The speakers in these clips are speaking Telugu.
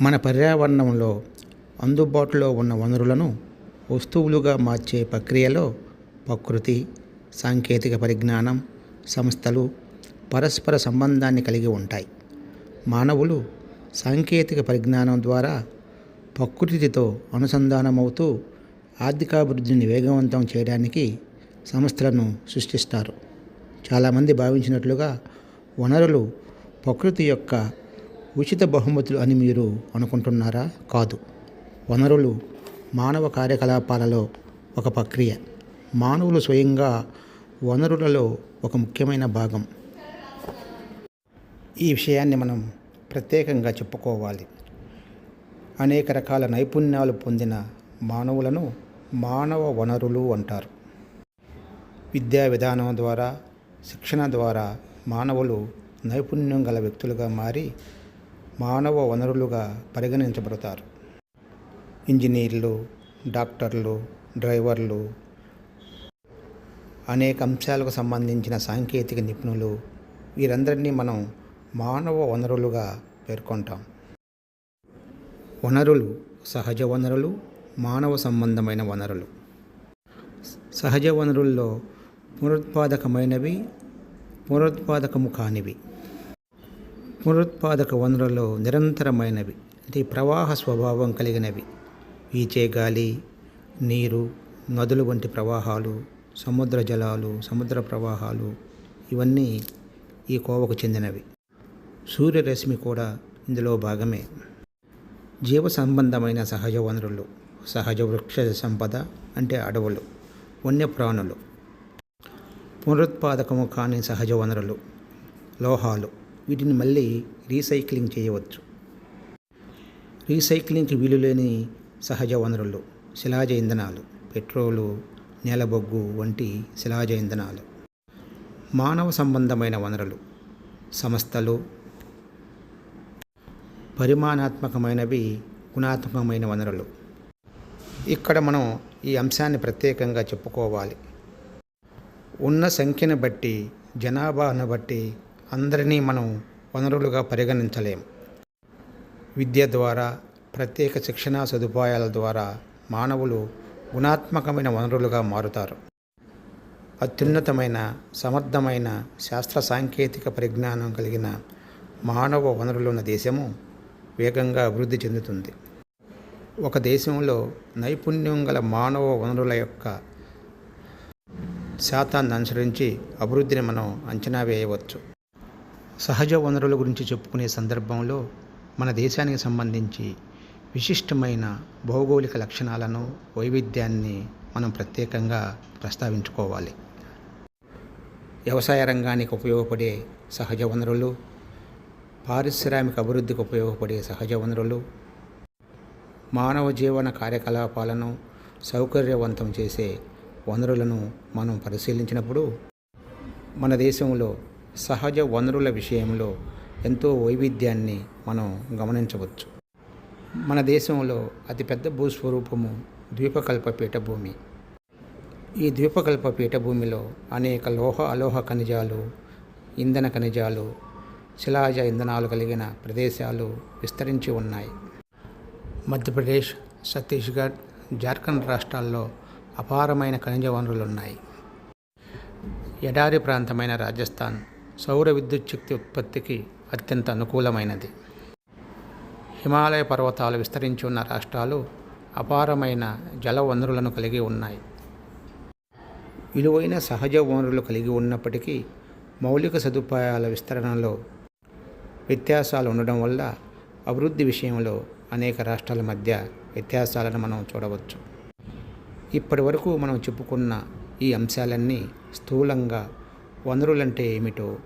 మన పర్యావరణంలో అందుబాటులో ఉన్న వనరులను వస్తువులుగా మార్చే ప్రక్రియలో ప్రకృతి సాంకేతిక పరిజ్ఞానం సంస్థలు పరస్పర సంబంధాన్ని కలిగి ఉంటాయి. మానవులు సాంకేతిక పరిజ్ఞానం ద్వారా ప్రకృతితో అనుసంధానమవుతూ ఆర్థికాభివృద్ధిని వేగవంతం చేయడానికి సంస్థలను సృష్టిస్తారు. చాలామంది భావించినట్లుగా వనరులు ప్రకృతి యొక్క ఉచిత బహుమతులు అని మీరు అనుకుంటున్నారా? కాదు. వనరులు మానవ కార్యకలాపాలలో ఒక ప్రక్రియ. మానవులు స్వయంగా వనరులలో ఒక ముఖ్యమైన భాగం. ఈ విషయాన్ని మనం ప్రత్యేకంగా చెప్పుకోవాలి. అనేక రకాల నైపుణ్యాలు పొందిన మానవులను మానవ వనరులు అంటారు. విద్యా విధానం ద్వారా శిక్షణ ద్వారా మానవులు నైపుణ్యం గల వ్యక్తులుగా మారి మానవ వనరులుగా పరిగణించబడతారు. ఇంజనీర్లు డాక్టర్లు డ్రైవర్లు అనేక అంశాలకు సంబంధించిన సాంకేతిక నిపుణులు వీరందరినీ మనం మానవ వనరులుగా పేర్కొంటాం. వనరులు సహజ వనరులు మానవ సంబంధమైన వనరులు. సహజ వనరుల్లో పునరుత్పాదకమైనవి పునరుత్పాదకము కానివి. పునరుత్పాదక వనరులు నిరంతరమైనవి. అంటే ప్రవాహ స్వభావం కలిగినవి. వీచే గాలి నీరు నదులు వంటి ప్రవాహాలు సముద్ర జలాలు సముద్ర ప్రవాహాలు ఇవన్నీ ఈ కోవకు చెందినవి. సూర్యరశ్మి కూడా ఇందులో భాగమే. జీవ సంబంధమైన సహజ వనరులు సహజ వృక్ష సంపద అంటే అడవులు వన్యప్రాణులు పునరుత్పాదకము కాని సహజ వనరులు లోహాలు. వీటిని మళ్ళీ రీసైక్లింగ్ చేయవచ్చు. రీసైక్లింగ్కి వీలులేని సహజ వనరులు శిలాజ ఇంధనాలు పెట్రోలు నేలబొగ్గు వంటి శిలాజ ఇంధనాలు మానవ సంబంధమైన వనరులు సంస్థలు పరిమాణాత్మకమైనవి గుణాత్మకమైన వనరులు. ఇక్కడ మనం ఈ అంశాన్ని ప్రత్యేకంగా చెప్పుకోవాలి. ఉన్న సంఖ్యను బట్టి జనాభాను బట్టి అందరినీ మనం వనరులుగా పరిగణించలేం. విద్య ద్వారా ప్రత్యేక శిక్షణా సదుపాయాల ద్వారా మానవులు గుణాత్మకమైన వనరులుగా మారుతారు. అత్యున్నతమైన సమర్థమైన శాస్త్ర సాంకేతిక పరిజ్ఞానం కలిగిన మానవ వనరులున్న దేశము వేగంగా అభివృద్ధి చెందుతుంది. ఒక దేశంలో నైపుణ్యం గల మానవ వనరుల యొక్క శాతాన్ని అనుసరించి అభివృద్ధిని మనం అంచనా వేయవచ్చు. సహజ వనరుల గురించి చెప్పుకునే సందర్భంలో మన దేశానికి సంబంధించి విశిష్టమైన భౌగోళిక లక్షణాలను వైవిధ్యాన్ని మనం ప్రత్యేకంగా ప్రస్తావించుకోవాలి. వ్యవసాయ రంగానికి ఉపయోగపడే సహజ వనరులు పారిశ్రామిక అభివృద్ధికి ఉపయోగపడే సహజ వనరులు మానవ జీవన కార్యకలాపాలను సౌకర్యవంతం చేసే వనరులను మనం పరిశీలించినప్పుడు మన దేశంలో సహజ వనరుల విషయంలో ఎంతో వైవిధ్యాన్ని మనం గమనించవచ్చు. మన దేశంలో అతిపెద్ద భూస్వరూపము ద్వీపకల్ప పీఠభూమి. ఈ ద్వీపకల్ప పీఠభూమిలో అనేక లోహ అలోహ ఖనిజాలు ఇంధన ఖనిజాలు శిలాజ ఇంధనాలు కలిగిన ప్రదేశాలు విస్తరించి ఉన్నాయి. మధ్యప్రదేశ్ ఛత్తీస్గఢ్ జార్ఖండ్ రాష్ట్రాల్లో అపారమైన ఖనిజ వనరులు ఉన్నాయి ఎడారి ప్రాంతమైన రాజస్థాన్ సౌర విద్యుత్ శక్తి ఉత్పత్తికి అత్యంత అనుకూలమైనది. హిమాలయ పర్వతాలు విస్తరించి ఉన్న రాష్ట్రాలు అపారమైన జల వనరులను కలిగి ఉన్నాయి. విలువైన సహజ వనరులు కలిగి ఉన్నప్పటికీ మౌలిక సదుపాయాల విస్తరణలో వ్యత్యాసాలు ఉండడం వల్ల అభివృద్ధి విషయంలో అనేక రాష్ట్రాల మధ్య వ్యత్యాసాలను మనం చూడవచ్చు. ఇప్పటి వరకు మనం చెప్పుకున్న ఈ అంశాలన్నీ స్థూలంగా వనరులంటే ఏమిటో?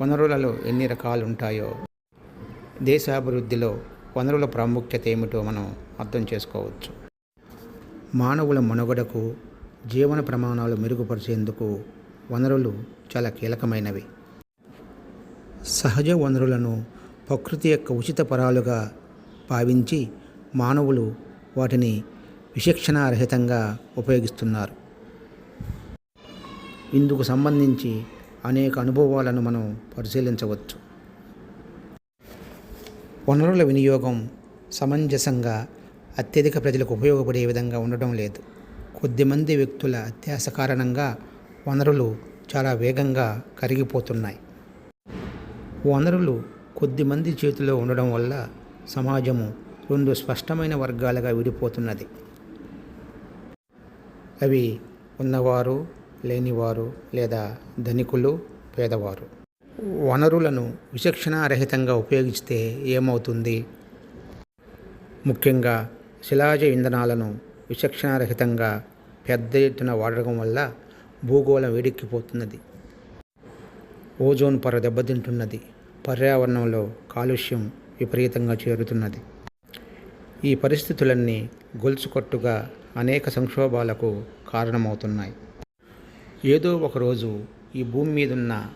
వనరులలో ఎన్ని రకాలు ఉంటాయో దేశాభివృద్ధిలో వనరుల ప్రాముఖ్యత ఏమిటో మనం అర్థం చేసుకోవచ్చు. మానవుల మనుగడకు జీవన ప్రమాణాలు మెరుగుపరిచేందుకు వనరులు చాలా కీలకమైనవి. సహజ వనరులను ప్రకృతి యొక్క ఉచిత పరాలుగా భావించి మానవులు వాటిని విచక్షణారహితంగా ఉపయోగిస్తున్నారు. ఇందుకు సంబంధించి అనేక అనుభవాలను మనం పరిశీలించవచ్చు. వనరుల వినియోగం సమంజసంగా అత్యధిక ప్రజలకు ఉపయోగపడే విధంగా ఉండడం లేదు. కొద్దిమంది వ్యక్తుల అత్యాస కారణంగా వనరులు చాలా వేగంగా కరిగిపోతున్నాయి. వనరులు కొద్దిమంది చేతిలో ఉండడం వల్ల సమాజము రెండు స్పష్టమైన వర్గాలుగా విడిపోతున్నది. అవి ఉన్నవారు లేనివారు లేదా ధనికులు పేదవారు. వనరులను విచక్షణారహితంగా ఉపయోగిస్తే ఏమవుతుంది? ముఖ్యంగా శిలాజ ఇంధనాలను విచక్షణారహితంగా పెద్ద ఎత్తున వాడడం వల్ల భూగోళం వేడెక్కిపోతున్నది. ఓజోన్ పొర దెబ్బతింటున్నది. పర్యావరణంలో కాలుష్యం విపరీతంగా చేరుతున్నది. ఈ పరిస్థితులన్నీ గొలుసుకట్టుగా అనేక సంక్షోభాలకు కారణమవుతున్నాయి. ఏదో ఒకరోజు ఈ భూమి మీదున్న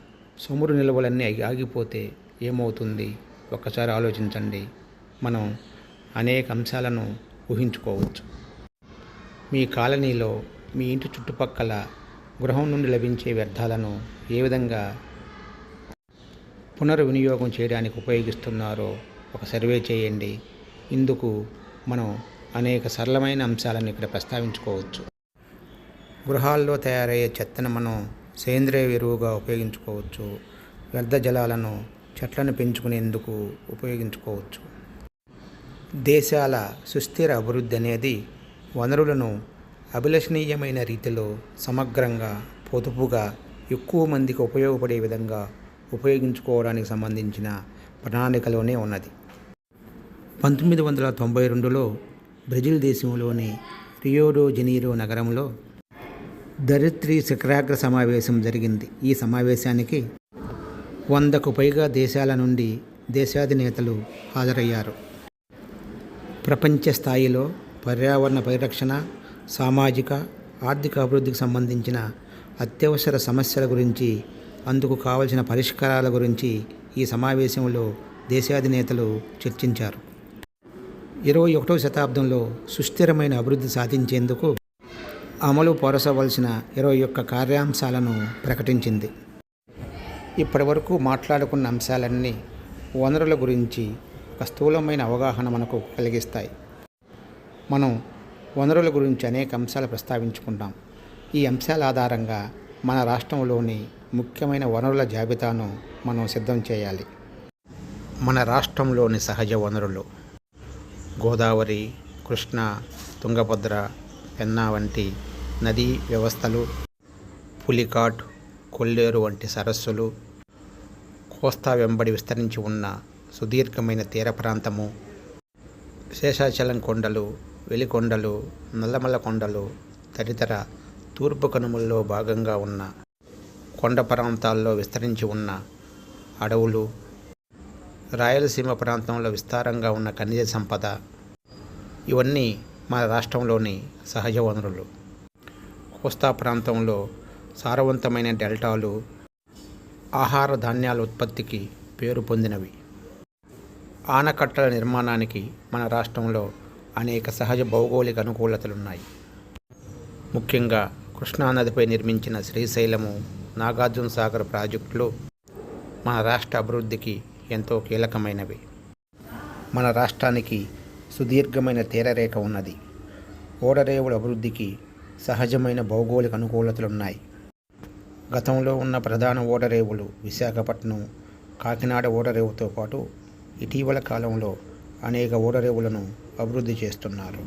చమురు నిల్వలన్నీ ఆగిపోతే ఏమవుతుంది? ఒక్కసారి ఆలోచించండి. మనం అనేక అంశాలను ఊహించుకోవచ్చు. మీ కాలనీలో మీ ఇంటి చుట్టుపక్కల గృహం నుండి లభించే వ్యర్థాలను ఏ విధంగా పునర్వినియోగం చేయడానికి ఉపయోగిస్తున్నారో ఒక సర్వే చేయండి. ఇందుకు మనం అనేక సరళమైన అంశాలను ఇక్కడ ప్రస్తావించుకోవచ్చు. గృహాల్లో తయారయ్యే చెత్తను మనం సేంద్రియ ఎరువుగా ఉపయోగించుకోవచ్చు. వ్యర్థ జలాలను చెట్లను పెంచుకునేందుకు ఉపయోగించుకోవచ్చు. దేశాల సుస్థిర అభివృద్ధి అనేది వనరులను అభిలషణీయమైన రీతిలో సమగ్రంగా పొదుపుగా ఎక్కువ మందికి ఉపయోగపడే విధంగా ఉపయోగించుకోవడానికి సంబంధించిన ప్రణాళికలోనే ఉన్నది. పంతొమ్మిది వందల తొంభై రెండులో బ్రెజిల్ దేశంలోని రియోడో జెనీరో నగరంలో ధరిత్రి శిఖరాగ్ర సమావేశం జరిగింది. ఈ సమావేశానికి వందకు పైగా దేశాల నుండి దేశాధినేతలు హాజరయ్యారు. ప్రపంచ స్థాయిలో పర్యావరణ పరిరక్షణ సామాజిక ఆర్థిక అభివృద్ధికి సంబంధించిన అత్యవసర సమస్యల గురించి అందుకు కావలసిన పరిష్కారాల గురించి ఈ సమావేశంలో దేశాధినేతలు చర్చించారు. ఇరవై ఒకటవ శతాబ్దంలో సుస్థిరమైన అభివృద్ధి సాధించేందుకు అమలు పరచవలసిన ఇరవై ఒక్క కార్యాంశాలను ప్రకటించింది. ఇప్పటివరకు మాట్లాడుకున్న అంశాలన్నీ వనరుల గురించి ఒక స్థూలమైన అవగాహన మనకు కలిగిస్తాయి. మనం వనరుల గురించి అనేక అంశాలు ప్రస్తావించుకుంటాం. ఈ అంశాల ఆధారంగా మన రాష్ట్రంలోని ముఖ్యమైన వనరుల జాబితాను మనం సిద్ధం చేయాలి. మన రాష్ట్రంలోని సహజ వనరులు గోదావరి కృష్ణ తుంగభద్ర పెన్నా వంటి నదీ వ్యవస్థలు పులికాట్ కొల్లేరు వంటి సరస్సులు కోస్తా వెంబడి విస్తరించి ఉన్న సుదీర్ఘమైన తీర ప్రాంతము శేషాచలం కొండలు వెలికొండలు నల్లమల్ల కొండలు తదితర తూర్పు కనుమల్లో భాగంగా ఉన్న కొండ ప్రాంతాల్లో విస్తరించి ఉన్న అడవులు రాయలసీమ ప్రాంతంలో విస్తారంగా ఉన్న ఖనిజ సంపద ఇవన్నీ మన రాష్ట్రంలోని సహజ వనరులు కోస్తా ప్రాంతంలో సారవంతమైన డెల్టాలు ఆహార ధాన్యాల ఉత్పత్తికి పేరు పొందినవి. ఆనకట్టల నిర్మాణానికి మన రాష్ట్రంలో అనేక సహజ భౌగోళిక అనుకూలతలున్నాయి. ముఖ్యంగా కృష్ణానదిపై నిర్మించిన శ్రీశైలము నాగార్జున సాగర్ ప్రాజెక్టులు మన రాష్ట్ర అభివృద్ధికి ఎంతో కీలకమైనవి. మన రాష్ట్రానికి సుదీర్ఘమైన తీరరేఖ ఉన్నది. ఓడరేవుల అభివృద్ధికి సహజమైన భౌగోళిక అనుకూలతలున్నాయి. గతంలో ఉన్న ప్రధాన ఓడరేవులు విశాఖపట్నం కాకినాడ ఓడరేవుతో పాటు ఇటీవల కాలంలో అనేక ఓడరేవులను అభివృద్ధి చేస్తున్నారు.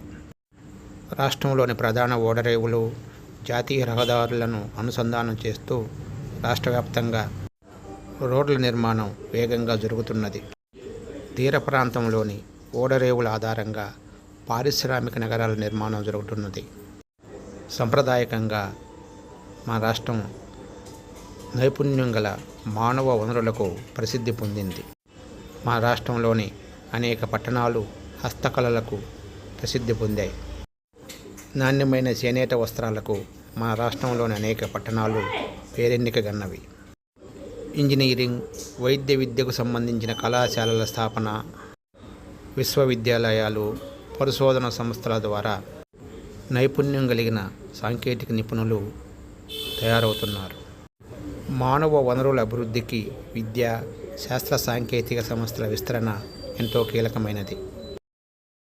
రాష్ట్రంలోని ప్రధాన ఓడరేవులు జాతీయ రహదారులను అనుసంధానం చేస్తూ రాష్ట్ర వ్యాప్తంగా రోడ్ల నిర్మాణం వేగంగా జరుగుతున్నది. తీర ప్రాంతంలోని ఓడరేవుల ఆధారంగా పారిశ్రామిక నగరాల నిర్మాణం జరుగుతున్నది. సంప్రదాయకంగా మా రాష్ట్రం నైపుణ్యం గల మానవ వనరులకు ప్రసిద్ధి పొందింది. మా రాష్ట్రంలోని అనేక పట్టణాలు హస్తకళలకు ప్రసిద్ధి పొందాయి. నాణ్యమైన చేనేత వస్త్రాలకు మా రాష్ట్రంలోని అనేక పట్టణాలు పేరెన్నికగన్నవి ఇంజనీరింగ్ వైద్య విద్యకు సంబంధించిన కళాశాలల స్థాపన విశ్వవిద్యాలయాలు పరిశోధన సంస్థల ద్వారా నైపుణ్యం కలిగిన సాంకేతిక నిపుణులు తయారవుతున్నారు. మానవ వనరుల అభివృద్ధికి విద్య శాస్త్ర సాంకేతిక సంస్థల విస్తరణ ఎంతో కీలకమైనది.